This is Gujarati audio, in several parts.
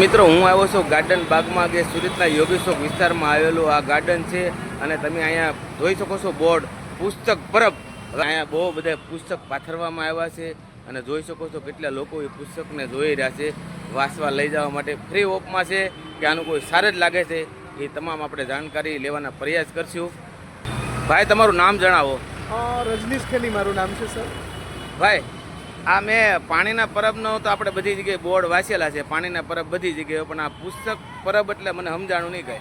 મિત્રો હું આવ્યો છું ગાર્ડન બાગમાં કે સુરતના યોગી ચોક વિસ્તારમાં આવેલું આ ગાર્ડન છે. અને તમે અહીંયા જોઈ શકો છો બોર્ડ પુસ્તક પરબ અહીંયા બહુ બધા પુસ્તક પાથરવામાં આવ્યા છે. અને જોઈ શકો છો કેટલા લોકો એ પુસ્તકને જોઈ રહ્યા છે. વાંચવા લઈ જવા માટે ફ્રી ઓફમાં છે કે આનું કોઈ સારું જ લાગે છે એ તમામ આપણે જાણકારી લેવાના પ્રયાસ કરશું. ભાઈ તમારું નામ જણાવો. રજનીશ ખેલી મારું નામ છે સર. ભાઈ આ મેં પાણીના પરબનો તો આપણે બધી જગ્યાએ બોર્ડ વાંચેલા છે. પાણીના પરબ બધી જગ્યાએ, પણ આ પુસ્તક પરબ એટલે મને સમજાણું નહીં કહે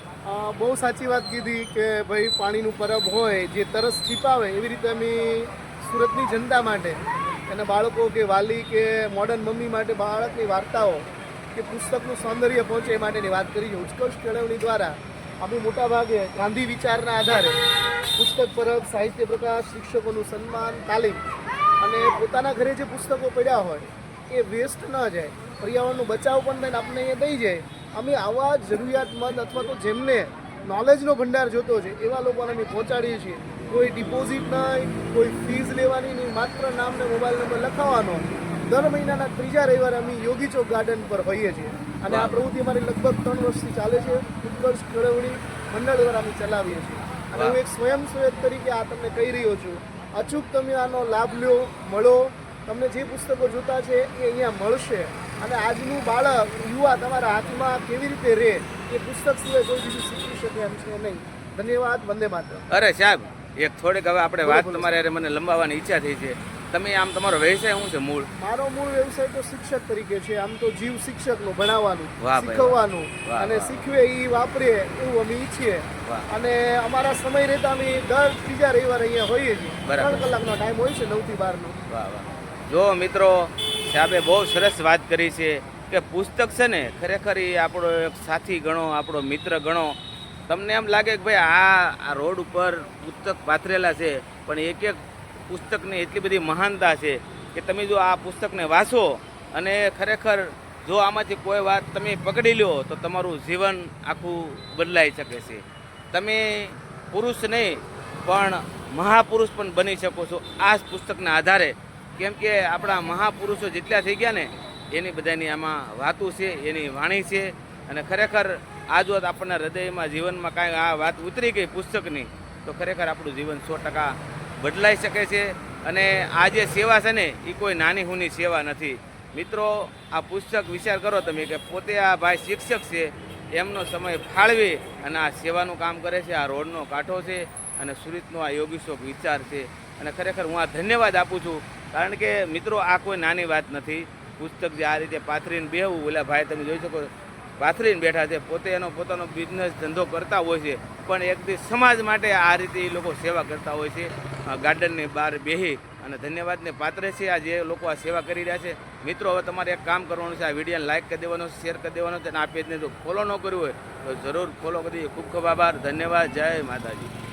બહુ સાચી વાત કીધી કે ભાઈ પાણીનું પરબ હોય, જે તરસ છીપાવે, એવી રીતે અમે સુરતની જનતા માટે અને બાળકો કે વાલી કે મોડર્ન મમ્મી માટે, બાળકની વાર્તાઓ કે પુસ્તકનું સૌંદર્ય પહોંચે એ માટેની વાત કરી છે ઉત્કર્ષ કેળવણી દ્વારા અમે મોટાભાગે ગાંધી વિચારના આધારે પુસ્તક પરબ, સાહિત્ય પ્રકાશ, શિક્ષકોનું સન્માન, તાલીમ અને પોતાના ઘરે જે પુસ્તકો પડ્યા હોય એ વેસ્ટ ન જાય. પર્યાવરણનો બચાવ પણ થઈને આપણને અહીંયા દઈ જાય. અમે આવા જરૂરિયાતમંદ અથવા તો જેમને નોલેજનો ભંડાર જોતો છે એવા લોકોને અમે પહોંચાડીએ છીએ. કોઈ ડિપોઝિટ નહીં કોઈ ફીઝ લેવાની નહીં માત્ર નામ ને મોબાઈલ નંબર લખાવવાનો દર મહિનાના ત્રીજા રવિવારે અમે યોગી ચોક ગાર્ડન પર હોઈએ છીએ. અને આ પ્રવૃત્તિ અમારી લગભગ ત્રણ વર્ષથી ચાલે છે. ઉત્કર્ષ કેળવણી મંડળ દ્વારા અમે ચલાવીએ છીએ. અને હું એક સ્વયંસેવક તરીકે આ તમને કહી રહ્યો છું. અચૂક તમે આનો લાભ લ્યો મળો. તમને જે પુસ્તકો જોતા છે એ અહીંયા મળશે. અને આજનું બાળક યુવા તમારા હાથમાં કેવી રીતે રહે એ પુસ્તક સિવાય કોઈ બીજું શીખી શકે એમ છે નહીં. ધન્યવાદ વંદે માત્ર અરે સાહેબ એક થોડીક હવે આપણે વાત. તમારે મને લંબાવવાની ઈચ્છા થઈ છે. તમે આમ તમારો વ્યવસાય શું છે મૂળ? મારો મૂળ વ્યવસાય તો શિક્ષક તરીકે છે. આમ તો જીવ શિક્ષકનું ભણાવવાનું શીખવવાનું અને શીખવે એ વાપરે એવું અમે ઈચ્છીએ. અને અમારા સમય રહેતા અમે દર ત્રીજા રવિવાર અહીંયા હોઈએ છીએ. ત્રણ કલાકનો ટાઈમ હોય છે નવથી બારનો. જો મિત્રો સાહેબે બહુ સરસ વાત કરી છે કે પુસ્તક છે ને ખરેખર એ આપણો એક સાથી ગણો આપણો મિત્ર ગણો. તમને એમ લાગે કે ભાઈ આ આ રોડ ઉપર પુસ્તક પાથરેલા છે પણ એક એક પુસ્તકની એટલી બધી મહાનતા છે કે તમે જો આ પુસ્તકને વાંચો અને ખરેખર જો આમાંથી કોઈ વાત તમે પકડી લો, તો તમારું જીવન આખું બદલાઈ શકે છે. તમે પુરુષ નહીં, પણ મહાપુરુષ પણ બની શકો છો આ પુસ્તકના આધારે. કેમ કે આપણા મહાપુરુષો જેટલા થઈ ગયા ને, એની બધાની આમાં વાતો છે, એની વાણી છે. અને ખરેખર આ જો આપણના હૃદયમાં જીવનમાં કાંઈ આ વાત ઉતરી ગઈ પુસ્તકની, તો ખરેખર આપણું જીવન સો ટકા બદલાઈ શકે છે અને આ જે સેવા છે ને એ કોઈ નાની હુની સેવા નથી. મિત્રો, આ પુસ્તક વિચાર કરો તમે કે પોતે આ ભાઈ શિક્ષક છે, એમનો સમય ફાળવી અને આ સેવાનું કામ કરે છે, આ રોડનો કાંઠો છે અને સુરતનો આ યોગી શોક વિચાર છે. અને ખરેખર હું આ ધન્યવાદ આપું છું, કારણ કે મિત્રો, આ કોઈ નાની વાત નથી. પુસ્તક જે આ રીતે પાથરીને બેહવું, ઓલા ભાઈ તમે જોઈ શકો પાથરીને બેઠા છે. પોતે એનો પોતાનો બિઝનેસ ધંધો કરતા હોય છે. પણ એક દિવસ સમાજ માટે આ રીતે એ લોકો સેવા કરતા હોય છે. ગાર્ડનની બહાર બેહી અને ધન્યવાદને પાત્ર છે આ જે લોકો આ સેવા કરી રહ્યા છે. મિત્રો, હવે તમારે એક કામ કરવાનું છે. આ વિડીયોને લાઇક કરી દેવાનો શેર કરી દેવાનો છે અને આ પેજને જો ફોલો ન કર્યું હોય તો જરૂર ફોલો કરી ખૂબ ખૂબ આભાર. ધન્યવાદ. જય માતાજી.